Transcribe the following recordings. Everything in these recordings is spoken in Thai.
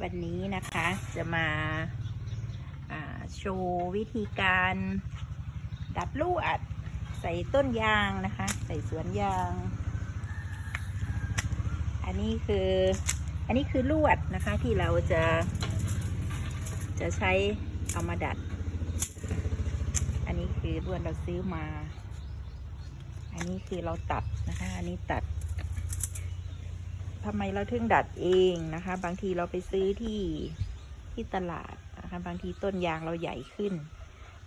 วันนี้นะคะจะมาาโชว์วิธีการดับลวดใส่ต้นยางนะคะ ใส่สวนยาง อันนี้คืออันนี้คือลวดนะคะที่เราจะจะใช้เอามาดัด อันนี้คือลวดเราซื้อมา อันนี้คือเราตัดนะคะ อันนี้ตัด ทำไมเราถึงดัดเองนะคะ บางทีเราไปซื้อที่ที่ตลาดนะคะ บางทีต้นยางเราใหญ่ขึ้น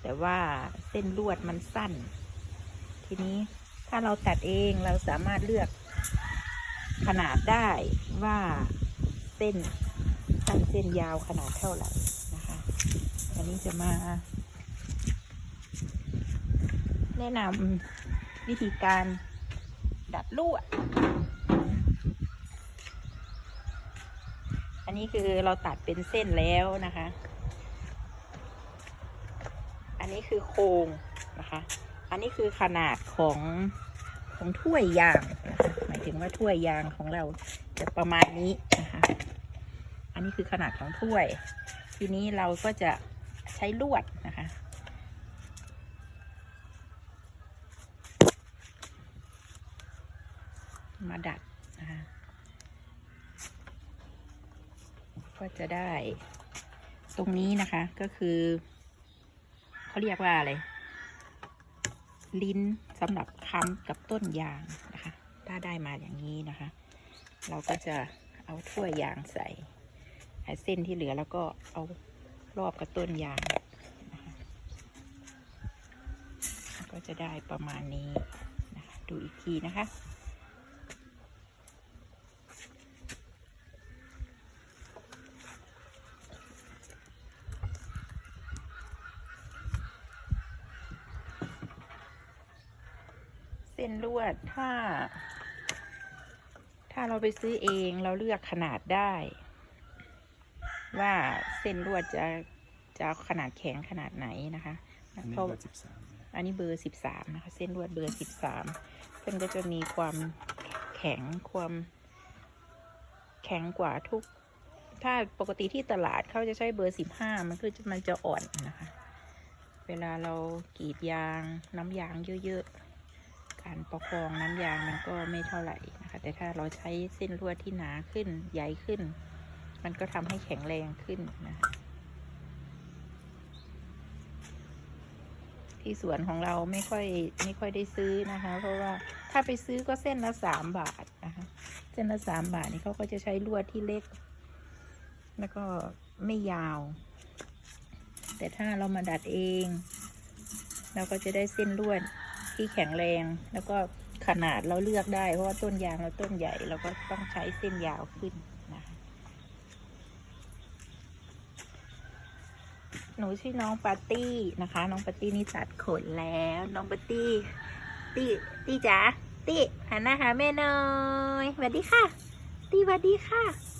แต่ว่าเส้นลวดมันสั้น ทีนี้ถ้าเราตัดเองเราสามารถเลือกขนาดได้ว่าเส้นสั้นเส้นยาวขนาดเท่าไหร่นะคะอันนี้จะมาแนะนำวิธีการดัดลวด นนี้คือเราตัดเป็นเส้นแล้วนะคะ อันนี้คือโครงนะคะ อันนี้คือขนาดของของถ้วยยางนะคะหมายถึงว่าถ้วยยางของเราจะประมาณนี้นะคะ อันนี้คือขนาดของถ้วย ทีนี้เราก็จะใช้ลวดนะคะมาดัดนะคะ ก็จะได้ ตรงนี้นะคะก็คือเขาเรียกว่าอะไร ลิ้นสำหรับค้ำกับต้นยางนะคะ ถ้าได้มาอย่างนี้นะคะ เราก็จะเอาถ้วยยางใส่เส้นที่เหลือแล้วก็เอารอบกับต้นยางก็จะได้ประมาณนี้นะคะดูอีกทีนะคะ เส้นลวดถ้า ถ้าเราไปซื้อเองเราเลือกขนาดได้ ว่าเส้นลวดจะจะเอาขนาดแข็งขนาดไหนนะคะอันนี้เพราะเบอร์สิบสามอันนี้เบอร์สิบสามนะคะ เส้นลวดเบอร์สิบสามเส้นก็จะมีความแข็งความ แข็งกว่าทุก ถ้าปกติที่ตลาดเขาจะใช้เบอร์สิบห้ามันคือมันจะอ่อนนะคะ เวลาเรากรีดยางน้ำยางเยอะๆ การประคองน้ำยางมันก็ไม่เท่าไหร่นะคะ แต่ถ้าเราใช้เส้นลวดที่หนาขึ้นใหญ่ขึ้น มันก็ทำให้แข็งแรงขึ้นนะคะที่สวนของเราไม่ค่อยไม่ค่อยได้ซื้อนะคะ เพราะว่าถ้าไปซื้อก็เส้นละสามบาทนะคะ เส้นละสามบาทนี่เขาก็จะใช้ลวดที่เล็ก แล้วก็ไม่ยาว แต่ถ้าเรามาดัดเอง เราก็จะได้เส้นลวด ที่แข็งแรง แล้วก็ขนาดเราเลือกได้ เพราะว่าต้นยางเราต้นใหญ่เราก็ต้องใช้เส้นยาวขึ้นนะคะหนูชื่อน้องปาร์ตี้นะคะ น้องปาร์ตี้นี่ตัดขนแล้ว น้องปาร์ตี้ตี้ตี้จ๋าตี้หันหน้าหาแม่หน่อยสวัสดีค่ะ ตี้สวัสดีค่ะ